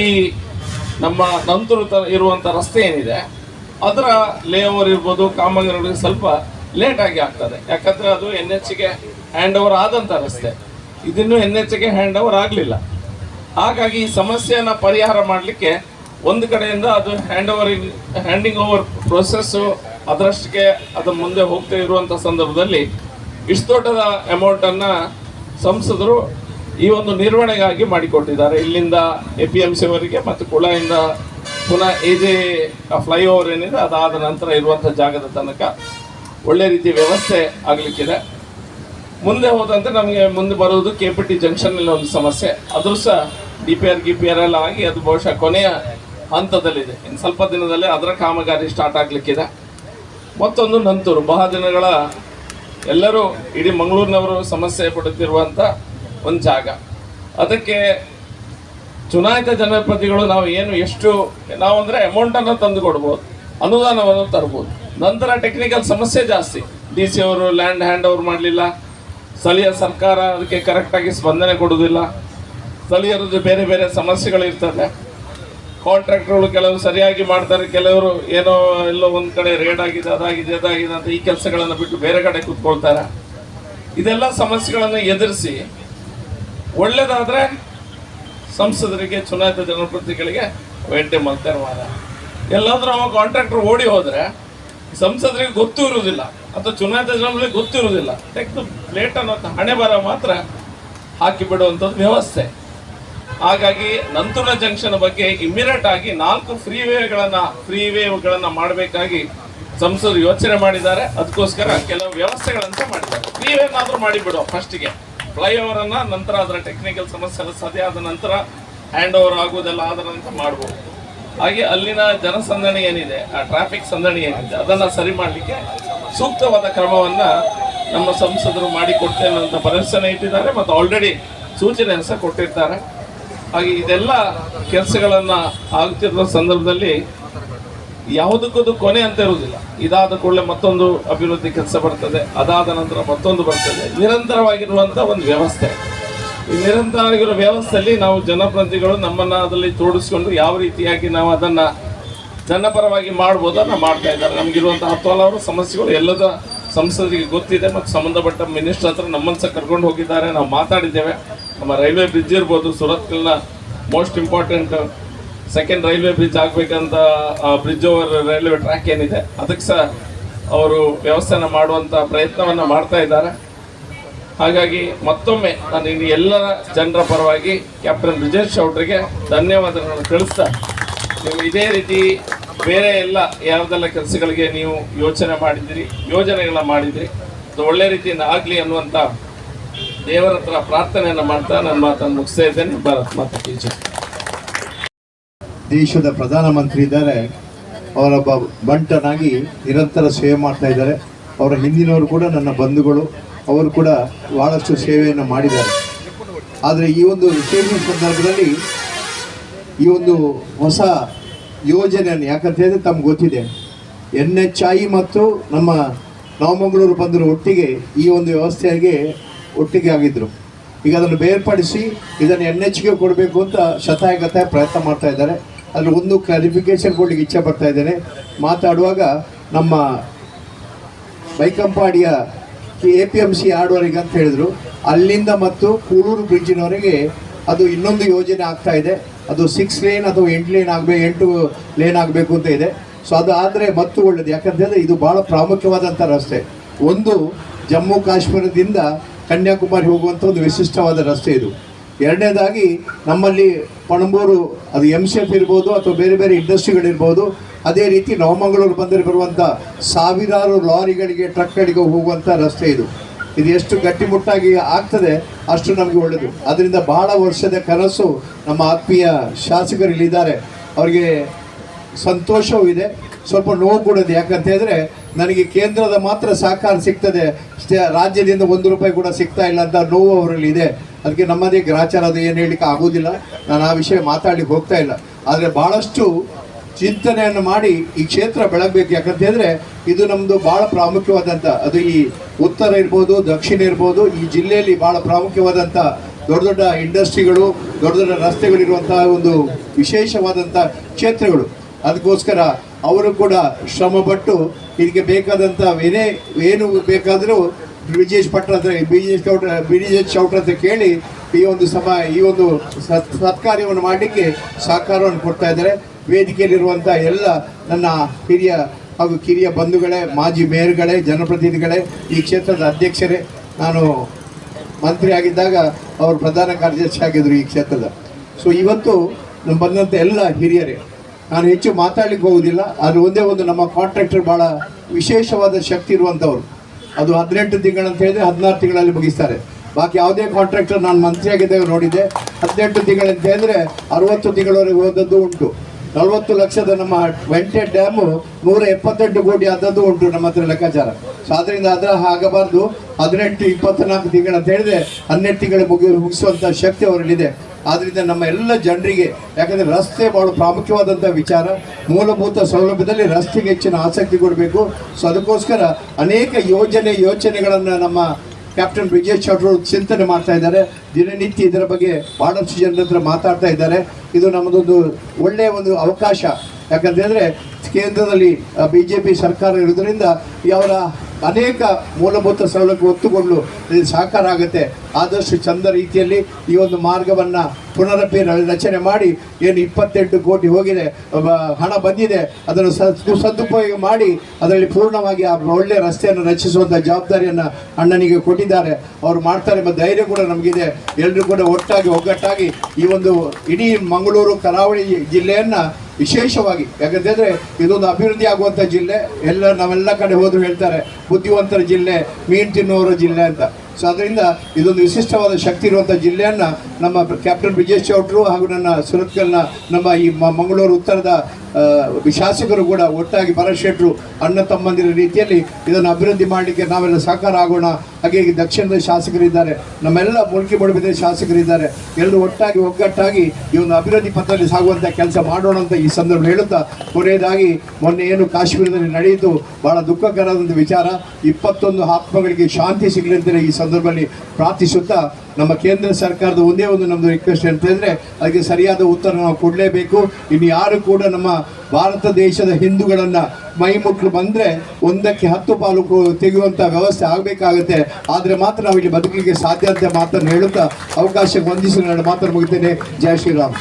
Speaker 2: ನಮ್ಮ ನಂತರ ಇರುವಂಥ ರಸ್ತೆ ಏನಿದೆ, ಅದರ ಲೇಓವರ್ ಇರ್ಬೋದು ಕಾಮಗಾರಿಗಳಿಗೆ ಸ್ವಲ್ಪ ಲೇಟ್ ಆಗಿ ಆಗ್ತದೆ. ಯಾಕಂದ್ರೆ ಅದು ಎನ್ ಎಚ್ಗೆ ಹ್ಯಾಂಡ್ ಓವರ್ ಆದಂಥ ರಸ್ತೆ. ಇದನ್ನು ಎನ್ ಎಚ್ಗೆ ಹ್ಯಾಂಡ್ ಓವರ್ ಆಗಲಿಲ್ಲ. ಹಾಗಾಗಿ ಈ ಸಮಸ್ಯೆಯನ್ನು ಪರಿಹಾರ ಮಾಡಲಿಕ್ಕೆ ಒಂದು ಕಡೆಯಿಂದ ಅದು hand over handing over process ಅದರಷ್ಟಕ್ಕೆ ಅದು ಮುಂದೆ ಹೋಗ್ತಾ ಇರುವಂಥ ಸಂದರ್ಭದಲ್ಲಿ ಇಷ್ಟು ದೊಡ್ಡದ ಅಮೌಂಟನ್ನು ಸಂಸದರು ಈ ಒಂದು ನಿರ್ವಹಣೆಗಾಗಿ ಮಾಡಿಕೊಟ್ಟಿದ್ದಾರೆ. ಇಲ್ಲಿಂದ ಎ ಪಿ ಎಂ ಸಿವರೆಗೆ ಮತ್ತು ಕುಳದಿಂದ ಪುನಃ ಎ ಜೆ ಫ್ಲೈಓವರ್ ಏನಿದೆ, ಅದಾದ ನಂತರ ಇರುವಂಥ ಜಾಗದ ತನಕ ಒಳ್ಳೆ ರೀತಿ ವ್ಯವಸ್ಥೆ ಆಗಲಿಕ್ಕಿದೆ. ಮುಂದೆ ಹೋದಂತೆ ನಮಗೆ ಮುಂದೆ ಬರುವುದು ಕೆ ಪಿ ಟಿ ಜಂಕ್ಷನ್ನಲ್ಲಿ ಒಂದು ಸಮಸ್ಯೆ. ಅದ್ರೂ ಸಹ ಡಿ ಪಿ ಆರ್ ಗಿ ಪಿ ಆರ್ ಎಲ್ಲ ಆಗಿ ಅದು ಬಹುಶಃ ಕೊನೆಯ ಹಂತದಲ್ಲಿದೆ. ಇನ್ನು ಸ್ವಲ್ಪ ದಿನದಲ್ಲೇ ಅದರ ಕಾಮಗಾರಿ ಸ್ಟಾರ್ಟ್ ಆಗಲಿಕ್ಕಿದೆ. ಮತ್ತೊಂದು ನಂತೂರು, ಬಹಳ ಎಲ್ಲರೂ ಇಡೀ ಮಂಗಳೂರಿನವರು ಸಮಸ್ಯೆ ಪಡುತ್ತಿರುವಂಥ ಒಂದು ಜಾಗ. ಅದಕ್ಕೆ ಚುನಾಯಿತ ಜನಪ್ರತಿಗಳು ನಾವು ಏನು ಎಷ್ಟು, ನಾವು ಅಂದರೆ ಅಮೌಂಟನ್ನು ತಂದು ಕೊಡ್ಬೋದು, ಅನುದಾನವನ್ನು ತರ್ಬೋದು. ನಂತರ ಟೆಕ್ನಿಕಲ್ ಸಮಸ್ಯೆ ಜಾಸ್ತಿ. ಡಿ ಸಿ ಅವರು ಲ್ಯಾಂಡ್ ಹ್ಯಾಂಡ್ ಓವರ್ ಮಾಡಲಿಲ್ಲ. ಸ್ಥಳೀಯ ಸರ್ಕಾರ ಅದಕ್ಕೆ ಕರೆಕ್ಟಾಗಿ ಸ್ಪಂದನೆ ಕೊಡೋದಿಲ್ಲ ಸ್ಥಳೀಯರದ್ದು ಬೇರೆ ಬೇರೆ ಸಮಸ್ಯೆಗಳು ಇರ್ತದೆ ಕಾಂಟ್ರಾಕ್ಟರ್ಗಳು ಕೆಲವರು ಸರಿಯಾಗಿ ಮಾಡ್ತಾರೆ, ಕೆಲವರು ಏನೋ ಎಲ್ಲೋ ಒಂದು ಕಡೆ ರೇಡ್ ಆಗಿದೆ, ಅದಾಗಿದೆ ಅದಾಗಿದೆ ಅಂತ ಈ ಕೆಲಸಗಳನ್ನು ಬಿಟ್ಟು ಬೇರೆ ಕಡೆ ಕೂತ್ಕೊಳ್ತಾರೆ. ಇದೆಲ್ಲ ಸಮಸ್ಯೆಗಳನ್ನು ಎದುರಿಸಿ ಒಳ್ಳೆಯದಾದರೆ ಸಂಸದರಿಗೆ, ಚುನಾಯಿತ ಜನಪ್ರತಿನಿಧಿಗಳಿಗೆ ವೇಟೆ ಮಲ್ತಾರವಾದ ಎಲ್ಲಾದರೂ ಅವ ಕಾಂಟ್ರಾಕ್ಟರ್ ಓಡಿ ಹೋದರೆ ಸಂಸದರಿಗೆ ಗೊತ್ತೂ ಇರುವುದಿಲ್ಲ ಅಥವಾ ಚುನಾಯಿತ ಜನರಿಗೆ ಗೊತ್ತಿರುವುದಿಲ್ಲ. ಪ್ಲೇಟ್ ಅನ್ನೋ ಹಣೆ ಬರ ಮಾತ್ರ ಹಾಕಿ ಬಿಡುವಂಥದ್ದು ವ್ಯವಸ್ಥೆ. ಹಾಗಾಗಿ ನಂತುರ ಜಂಕ್ಷನ್ ಬಗ್ಗೆ ಇಮ್ಮಿರೇಟ್ ಆಗಿ ನಾಲ್ಕು ಫ್ರೀ ವೇಗಳನ್ನ ಮಾಡಬೇಕಾಗಿ ಸಂಸದರು ಯೋಚನೆ ಮಾಡಿದ್ದಾರೆ. ಅದಕ್ಕೋಸ್ಕರ ಕೆಲವು ವ್ಯವಸ್ಥೆಗಳಂತ ಮಾಡಿದ್ದಾರೆ. ಫ್ರೀ ವೇನಾದ್ರೂ ಮಾಡಿಬಿಡುವ ಫಸ್ಟಿಗೆ. ಫ್ಲೈಓವರ್ ಅನ್ನ ನಂತರ ಅದರ ಟೆಕ್ನಿಕಲ್ ಸಮಸ್ಯೆ ಸದ್ಯ ಆದ ನಂತರ ಹ್ಯಾಂಡ್ ಓವರ್ ಆಗುವುದೆಲ್ಲ ಆದ ನಂತರ ಮಾಡಬಹುದು ಹಾಗೆ ಅಲ್ಲಿನ ಜನಸಂದಣಿ ಏನಿದೆ, ಆ ಟ್ರಾಫಿಕ್ ಸಂದಣಿ ಏನಿದೆ, ಅದನ್ನ ಸರಿ ಮಾಡಲಿಕ್ಕೆ ಸೂಕ್ತವಾದ ಕ್ರಮವನ್ನ ನಮ್ಮ ಸಂಸದರು ಮಾಡಿಕೊಡ್ತೇನೆ ಅಂತ ಭರವಸೆನ ಇಟ್ಟಿದ್ದಾರೆ ಮತ್ತು ಆಲ್ರೆಡಿ ಸೂಚನೆ ಸಹ ಕೊಟ್ಟಿರ್ತಾರೆ. ಹಾಗೆ ಇದೆಲ್ಲ ಕೆಲಸಗಳನ್ನು ಆಗುತ್ತಿರುವ ಸಂದರ್ಭದಲ್ಲಿ ಯಾವುದಕ್ಕೂ ಕೊನೆ ಅಂತ ಇರುವುದಿಲ್ಲ. ಇದಾದ ಕೂಡಲೇ ಮತ್ತೊಂದು ಅಭಿವೃದ್ಧಿ ಕೆಲಸ ಬರ್ತದೆ. ಅದಾದ ನಂತರ ಮತ್ತೊಂದು ಬರ್ತದೆ. ನಿರಂತರವಾಗಿರುವಂಥ ಒಂದು ವ್ಯವಸ್ಥೆ. ಈ ನಿರಂತರವಾಗಿರುವ ವ್ಯವಸ್ಥೆಯಲ್ಲಿ ನಾವು ಜನಪ್ರತಿನಿಧಿಗಳು ನಮ್ಮನ್ನು ಅದರಲ್ಲಿ ತೋಡಿಸ್ಕೊಂಡು ಯಾವ ರೀತಿಯಾಗಿ ನಾವು ಅದನ್ನ ಜನಪರವಾಗಿ ಮಾಡ್ಬೋದನ್ನು ಮಾಡ್ತಾ ಇದ್ದಾರೆ. ನಮಗಿರುವಂಥ ಹಲವಾರು ಸಮಸ್ಯೆಗಳು ಎಲ್ಲದ ಸಂಸದರಿಗೆ ಗೊತ್ತಿದೆ. ಮತ್ತು ಸಂಬಂಧಪಟ್ಟ ಮಿನಿಸ್ಟರ್ ಹತ್ರ ನಮ್ಮನ್ನು ಸಹ ಕರ್ಕೊಂಡು ಹೋಗಿದ್ದಾರೆ. ನಾವು ಮಾತಾಡಿದ್ದೇವೆ. ನಮ್ಮ ರೈಲ್ವೆ ಬ್ರಿಡ್ಜ್ ಇರ್ಬೋದು, ಸುರತ್ಕಲ್ನ most important second railway bridge ಆಗಬೇಕಂತ ಬ್ರಿಡ್ಜ್ ಓವರ್ ರೈಲ್ವೆ ಟ್ರ್ಯಾಕ್ ಏನಿದೆ, ಅದಕ್ಕೆ ಸಹ ಅವರು ವ್ಯವಸ್ಥೆನ ಮಾಡುವಂಥ ಪ್ರಯತ್ನವನ್ನು ಮಾಡ್ತಾ ಇದ್ದಾರೆ. ಹಾಗಾಗಿ ಮತ್ತೊಮ್ಮೆ ನಾನು ಇನ್ನು ಎಲ್ಲರ ಜನರ ಪರವಾಗಿ ಕ್ಯಾಪ್ಟನ್ ಬ್ರಿಜೇಶ್ ಚೌಟ್ರಿಗೆ ಧನ್ಯವಾದಗಳನ್ನು ತಿಳಿಸ್ತಾ ನೀವು ಇದೇ ರೀತಿ ಬೇರೆ ಎಲ್ಲ ಯಾವುದೆಲ್ಲ ಕೆಲಸಗಳಿಗೆ ನೀವು ಯೋಚನೆ ಮಾಡಿದ್ದೀರಿ, ಯೋಜನೆಗಳನ್ನ ಮಾಡಿದ್ದೀರಿ, ಅದು ಒಳ್ಳೆ ರೀತಿಯಿಂದ ಆಗಲಿ ಅನ್ನುವಂಥ ದೇವರ ಹತ್ರ ಪ್ರಾರ್ಥನೆಯನ್ನು ಮಾಡ್ತಾ ನನ್ನ ಮಾತನ್ನು ಮುಗಿಸ್ತಾ ಇದ್ದೇನೆ. ಭಾರತ್ ಮಾತಾ.
Speaker 3: ದೇಶದ ಪ್ರಧಾನಮಂತ್ರಿ ಇದ್ದಾರೆ. ಅವರೊಬ್ಬ ಬಂಟನಾಗಿ ನಿರಂತರ ಸೇವೆ ಮಾಡ್ತಾ ಇದ್ದಾರೆ. ಅವರ ಹಿಂದಿನವರು ಕೂಡ ನನ್ನ ಬಂಧುಗಳು. ಅವರು ಕೂಡ ಭಾಳಷ್ಟು ಸೇವೆಯನ್ನು ಮಾಡಿದ್ದಾರೆ. ಆದರೆ ಈ ಒಂದು ವಿಶೇಷ ಸಂದರ್ಭದಲ್ಲಿ ಈ ಒಂದು ಹೊಸ ಯೋಜನೆಯನ್ನು ಯಾಕಂತ ಹೇಳಿದ್ರೆ ತಮ್ಗೆ ಗೊತ್ತಿದೆ. ಎನ್ ಎಚ್ ಐ ಮತ್ತು ನಮ್ಮ ನವಮಂಗಳೂರು ಬಂದರು ಒಟ್ಟಿಗೆ ಈ ಒಂದು ವ್ಯವಸ್ಥೆಗೆ ಒಟ್ಟಿಗೆ ಆಗಿದ್ದರು ಈಗ ಅದನ್ನು ಬೇರ್ಪಡಿಸಿ ಇದನ್ನು ಎನ್ ಎಚ್ಗೆ ಕೊಡಬೇಕು ಅಂತ ಶತಾಯಗತ ಪ್ರಯತ್ನ ಮಾಡ್ತಾ ಇದ್ದಾರೆ. ಅದ್ರ ಒಂದು ಕ್ಲಾರಿಫಿಕೇಶನ್ ಕೊಡ್ಲಿಕ್ಕೆ ಇಚ್ಛೆ ಬರ್ತಾ ಇದ್ದೇನೆ. ಮಾತಾಡುವಾಗ ನಮ್ಮ ಬೈಕಂಪಾಡಿಯ ಎ ಪಿ ಎಂ ಸಿ ಆಡುವರಿಗೆ ಅಂತ ಹೇಳಿದ್ರು. ಅಲ್ಲಿಂದ ಮತ್ತು ಕೂಳೂರು ಬ್ರಿಡ್ಜಿನವರೆಗೆ ಅದು ಇನ್ನೊಂದು ಯೋಜನೆ ಆಗ್ತಾ ಇದೆ. ಅದು ಸಿಕ್ಸ್ ಲೇನ್ ಅಥವಾ ಎಂಟು ಲೇನ್ ಆಗಬೇಕು ಎಂಟು ಲೇನ್ ಆಗಬೇಕು ಅಂತ ಇದೆ. ಸೊ ಅದು ಆದರೆ ಮತ್ತು ಒಳ್ಳೇದು. ಯಾಕಂತ ಇದು ಭಾಳ ಪ್ರಾಮುಖ್ಯವಾದಂಥ ರಸ್ತೆ. ಒಂದು ಜಮ್ಮು ಕಾಶ್ಮೀರದಿಂದ ಕನ್ಯಾಕುಮಾರಿ ಹೋಗುವಂಥ ಒಂದು ವಿಶಿಷ್ಟವಾದ ರಸ್ತೆ ಇದು. ಎರಡನೇದಾಗಿ ನಮ್ಮಲ್ಲಿ ಪಣಂಬೂರು, ಅದು ಎಂ ಸಿ ಎಫ್ ಇರ್ಬೋದು ಅಥವಾ ಬೇರೆ ಬೇರೆ ಇಂಡಸ್ಟ್ರಿಗಳಿರ್ಬೋದು, ಅದೇ ರೀತಿ ನವಮಂಗಳೂರು ಬಂದರೆ ಬರುವಂಥ ಸಾವಿರಾರು ಲಾರಿಗಳಿಗೆ, ಟ್ರಕ್ಗಳಿಗೆ ಹೋಗುವಂಥ ರಸ್ತೆ ಇದು. ಇದು ಎಷ್ಟು ಗಟ್ಟಿಮುಟ್ಟಾಗಿ ಆಗ್ತದೆ ಅಷ್ಟು ನಮಗೆ ಒಳ್ಳೆಯದು. ಅದರಿಂದ ಬಹಳ ವರ್ಷದ ಕನಸು ನಮ್ಮ ಆತ್ಮೀಯ ಶಾಸಕರು ಇಲ್ಲಿದ್ದಾರೆ ಅವರಿಗೆ ಸಂತೋಷವೂ ಇದೆ. ಸ್ವಲ್ಪ ನೋವು ಕೂಡ ಇದೆ. ಯಾಕಂತ ಹೇಳಿದ್ರೆ ನನಗೆ ಕೇಂದ್ರದ ಮಾತ್ರ ಸಹಕಾರ ಸಿಗ್ತದೆ. ರಾಜ್ಯದಿಂದ ಒಂದು ರೂಪಾಯಿ ಕೂಡ ಸಿಗ್ತಾ ಇಲ್ಲ ಅಂತ ನೋವು ಅವರಲ್ಲಿ ಇದೆ. ಅದಕ್ಕೆ ನಮ್ಮದೇ ಗ್ರಾಚಾರ ಅದು ಏನು ಹೇಳಲಿಕ್ಕೆ ಆಗೋದಿಲ್ಲ. ನಾನು ಆ ವಿಷಯ ಮಾತಾಡಲಿಕ್ಕೆ ಹೋಗ್ತಾ ಇಲ್ಲ. ಆದರೆ ಭಾಳಷ್ಟು ಚಿಂತನೆಯನ್ನು ಮಾಡಿ ಈ ಕ್ಷೇತ್ರ ಬೆಳಗಬೇಕು. ಯಾಕಂತ ಹೇಳಿದ್ರೆ, ಇದು ನಮ್ಮದು ಭಾಳ ಪ್ರಾಮುಖ್ಯವಾದಂಥ ಅದು ಈ ಉತ್ತರ ಇರ್ಬೋದು, ದಕ್ಷಿಣ ಇರ್ಬೋದು, ಈ ಜಿಲ್ಲೆಯಲ್ಲಿ ಭಾಳ ಪ್ರಾಮುಖ್ಯವಾದಂಥ ದೊಡ್ಡ ದೊಡ್ಡ ಇಂಡಸ್ಟ್ರಿಗಳು, ದೊಡ್ಡ ದೊಡ್ಡ ರಸ್ತೆಗಳಿರುವಂತಹ ಒಂದು ವಿಶೇಷವಾದಂಥ ಕ್ಷೇತ್ರಗಳು. ಅದಕ್ಕೋಸ್ಕರ ಅವರು ಕೂಡ ಶ್ರಮಪಟ್ಟು ಇದಕ್ಕೆ ಬೇಕಾದಂಥ ಏನೇ, ಏನು ಬೇಕಾದರೂ ಬ್ರಿಜೇಶ್ ಭಟ್ರ ಹತ್ರ ಬಿಜೇಶ್ ಚೌಟ್ರ ಬಿಜೇಶ್ ಚೌಟ್ರ ಹತ್ರ ಕೇಳಿ ಈ ಒಂದು ಸಮ, ಈ ಒಂದು ಸತ್, ಸತ್ಕಾರ್ಯವನ್ನು ಮಾಡಲಿಕ್ಕೆ ಸಹಕಾರವನ್ನು ಕೊಡ್ತಾ ಇದ್ದಾರೆ. ವೇದಿಕೆಯಲ್ಲಿರುವಂಥ ಎಲ್ಲ ನನ್ನ ಹಿರಿಯ ಹಾಗೂ ಕಿರಿಯ ಬಂಧುಗಳೇ, ಮಾಜಿ ಮೇಯರ್ಗಳೇ, ಜನಪ್ರತಿನಿಧಿಗಳೇ, ಈ ಕ್ಷೇತ್ರದ ಅಧ್ಯಕ್ಷರೇ, ನಾನು ಮಂತ್ರಿ ಆಗಿದ್ದಾಗ ಅವರು ಪ್ರಧಾನ ಕಾರ್ಯದರ್ಶಿ ಆಗಿದ್ದರು ಈ ಕ್ಷೇತ್ರದ. ಸೊ ಇವತ್ತು ನಮ್ಮ ಬಂದಂಥ ಎಲ್ಲ ಹಿರಿಯರೇ ನಾನು ಹೆಚ್ಚು ಮಾತಾಡ್ಲಿಕ್ಕೆ ಹೋಗುವುದಿಲ್ಲ ಆದರೆ ಒಂದೇ ಒಂದು ನಮ್ಮ ಕಾಂಟ್ರಾಕ್ಟರ್ ಭಾಳ ವಿಶೇಷವಾದ ಶಕ್ತಿ ಇರುವಂಥವ್ರು ಅದು ಹದಿನೆಂಟು ಅಂತ ಹೇಳಿದ್ರೆ ಹದಿನಾರು ತಿಂಗಳಲ್ಲಿ ಮುಗಿಸ್ತಾರೆ. ಬಾಕಿ ಯಾವುದೇ ಕಾಂಟ್ರಾಕ್ಟರ್ ನಾನು ಮಂತ್ರಿ ಆಗಿದ್ದಾಗ ನೋಡಿದ್ದೆ, ಹದಿನೆಂಟು ತಿಂಗಳಂತ ಹೇಳಿದ್ರೆ ಅರವತ್ತು ತಿಂಗಳವರೆಗೆ ಹೋದದ್ದು ಉಂಟು. ನಲವತ್ತು ಲಕ್ಷದ ನಮ್ಮ ವೆಂಟೆ ಡ್ಯಾಮು ನೂರ ಎಪ್ಪತ್ತೆಂಟು ಕೋಟಿ ಆದದ್ದು ಉಂಟು ನಮ್ಮ ಹತ್ರ ಲೆಕ್ಕಾಚಾರ. ಸೊ ಅದರಿಂದ ಅದರ ಆಗಬಾರ್ದು ಹದಿನೆಂಟು, ಇಪ್ಪತ್ನಾಲ್ಕು ತಿಂಗಳು ಅಂತ ಹೇಳಿದ್ರೆ ಹನ್ನೆರಡು ತಿಂಗಳು ಮುಗಿ ಮುಗಿಸುವಂಥ ಶಕ್ತಿ ಅವರಲ್ಲಿದೆ. ಆದ್ದರಿಂದ ನಮ್ಮ ಎಲ್ಲ ಜನರಿಗೆ, ಯಾಕಂದರೆ ರಸ್ತೆ ಭಾಳ ಪ್ರಾಮುಖ್ಯವಾದಂಥ ವಿಚಾರ, ಮೂಲಭೂತ ಸೌಲಭ್ಯದಲ್ಲಿ ರಸ್ತೆಗೆ ಹೆಚ್ಚಿನ ಆಸಕ್ತಿ ಕೊಡಬೇಕು. ಸೊ ಅದಕ್ಕೋಸ್ಕರ ಅನೇಕ ಯೋಜನೆ, ಯೋಚನೆಗಳನ್ನು ನಮ್ಮ ಕ್ಯಾಪ್ಟನ್ ಬ್ರಿಜೇಶ್ ಚೌಟ್ರು ಚಿಂತನೆ ಮಾಡ್ತಾ ಇದ್ದಾರೆ. ದಿನನಿತ್ಯ ಇದರ ಬಗ್ಗೆ ಬಹಳಷ್ಟು ಜನರ ಹತ್ರ ಮಾತಾಡ್ತಾ ಇದ್ದಾರೆ. ಇದು ನಮ್ಮದೊಂದು ಒಳ್ಳೆಯ ಒಂದು ಅವಕಾಶ. ಯಾಕಂತ ಹೇಳಿದ್ರೆ ಕೇಂದ್ರದಲ್ಲಿ ಬಿ ಜೆ ಪಿ ಸರ್ಕಾರ ಇರೋದ್ರಿಂದ ಅವರ ಅನೇಕ ಮೂಲಭೂತ ಸೌಲಭ್ಯ ಒತ್ತುಕೊಂಡು ಸಹಕಾರ ಆಗುತ್ತೆ. ಆದಷ್ಟು ಚಂದ ರೀತಿಯಲ್ಲಿ ಈ ಒಂದು ಮಾರ್ಗವನ್ನು ಪುನರಪಿ ರಚನೆ ಮಾಡಿ ಏನು ಇಪ್ಪತ್ತೆಂಟು ಕೋಟಿ ಹೋಗಿದೆ ಹಣ ಬಂದಿದೆ, ಅದನ್ನು ಸದ್- ಸದುಪಯೋಗ ಮಾಡಿ ಅದರಲ್ಲಿ ಪೂರ್ಣವಾಗಿ ಆ ಒಳ್ಳೆಯ ರಸ್ತೆಯನ್ನು ರಚಿಸುವಂಥ ಜವಾಬ್ದಾರಿಯನ್ನು ಅಣ್ಣನಿಗೆ ಕೊಟ್ಟಿದ್ದಾರೆ. ಅವರು ಮಾಡ್ತಾರೆ ಮತ್ತು ಧೈರ್ಯ ಕೂಡ ನಮಗಿದೆ. ಎಲ್ಲರೂ ಕೂಡ ಒಟ್ಟಾಗಿ, ಒಗ್ಗಟ್ಟಾಗಿ ಈ ಒಂದು ಇಡೀ ಮಂಗಳೂರು, ಕರಾವಳಿ ಜಿಲ್ಲೆಯನ್ನು ವಿಶೇಷವಾಗಿ ಯಾಕಂತಂದ್ರೆ ಇದೊಂದು ಅಭಿವೃದ್ಧಿ ಆಗುವಂಥ ಜಿಲ್ಲೆ. ಎಲ್ಲ, ನಾವೆಲ್ಲ ಕಡೆ ಹೋದರೂ ಹೇಳ್ತಾರೆ, ಬುದ್ಧಿವಂತರ ಜಿಲ್ಲೆ, ಮೀನು ತಿನ್ನುವರ ಜಿಲ್ಲೆ ಅಂತ. ಸೊ ಅದರಿಂದ ಇದೊಂದು ವಿಶಿಷ್ಟವಾದ ಶಕ್ತಿ ಇರುವಂಥ ಜಿಲ್ಲೆಯನ್ನು ನಮ್ಮ ಕ್ಯಾಪ್ಟನ್ ಬ್ರಿಜೇಶ್ ಚೌಟ್ರು ಹಾಗೂ ನನ್ನ ಸುರತ್ಕಲ್ನ ನಮ್ಮ ಈ ಮಂಗಳೂರು ಉತ್ತರದ ಶಾಸಕರು ಕೂಡ ಒಟ್ಟಾಗಿ ಭರತ್ ಅಣ್ಣ ತಮ್ಮಂದಿರ ರೀತಿಯಲ್ಲಿ ಇದನ್ನು ಅಭಿವೃದ್ಧಿ ಮಾಡಲಿಕ್ಕೆ ನಾವೆಲ್ಲ ಸಹಕಾರ ಆಗೋಣ. ಹಾಗೆ ದಕ್ಷಿಣದ ಶಾಸಕರಿದ್ದಾರೆ. ನಮ್ಮೆಲ್ಲ ಮುಲ್ಕಿ ಮೂಡಬಿದ್ರೆ ಶಾಸಕರಿದ್ದಾರೆ. ಎಲ್ಲರೂ ಒಟ್ಟಾಗಿ ಒಗ್ಗಟ್ಟಾಗಿ ಈ ಒಂದು ಅಭಿವೃದ್ಧಿ ಪಥದಲ್ಲಿ ಸಾಗುವಂಥ ಕೆಲಸ ಮಾಡೋಣ ಅಂತ ಈ ಸಂದರ್ಭ ಹೇಳುತ್ತಾ, ಕೊನೆಯದಾಗಿ ಮೊನ್ನೆ ಏನು ಕಾಶ್ಮೀರದಲ್ಲಿ ನಡೆಯಿತು, ಬಹಳ ದುಃಖಕರವಾದಂಥ ವಿಚಾರ. ಇಪ್ಪತ್ತೊಂದು ಆತ್ಮಗಳಿಗೆ ಶಾಂತಿ ಸಿಗಲಿ ಈ ಸಂದರ್ಭದಲ್ಲಿ ಪ್ರಾರ್ಥಿಸುತ್ತಾ ನಮ್ಮ ಕೇಂದ್ರ ಸರ್ಕಾರದ ಒಂದೇ ಒಂದು ನಮ್ಮದು ರಿಕ್ವೆಸ್ಟ್ ಅಂತ ಹೇಳಿದ್ರೆ, ಅದಕ್ಕೆ ಸರಿಯಾದ ಉತ್ತರ ನಾವು ಕೊಡಲೇಬೇಕು. ಇನ್ನು ಯಾರು ಕೂಡ ನಮ್ಮ ಭಾರತ ದೇಶದ ಹಿಂದೂಗಳನ್ನು ಮೈ ಮುಟ್ಲು ಬಂದರೆ ಒಂದಕ್ಕೆ ಹತ್ತು ಪಾಲು ತೆಗೆಯುವಂಥ ವ್ಯವಸ್ಥೆ ಆಗಬೇಕಾಗುತ್ತೆ. ಆದರೆ ಮಾತ್ರ ನಾವು ಇಲ್ಲಿ ಬದುಕಿಗೆ ಸಾಧ್ಯ ಅಂತ ಮಾತನ್ನು ಹೇಳುತ್ತಾ ಅವಕಾಶ ವಂದಿಸಿ ನಾನು ಮಾತನ್ನು ಮುಗಿತೇನೆ ಜಯ ಶ್ರೀರಾಮ್.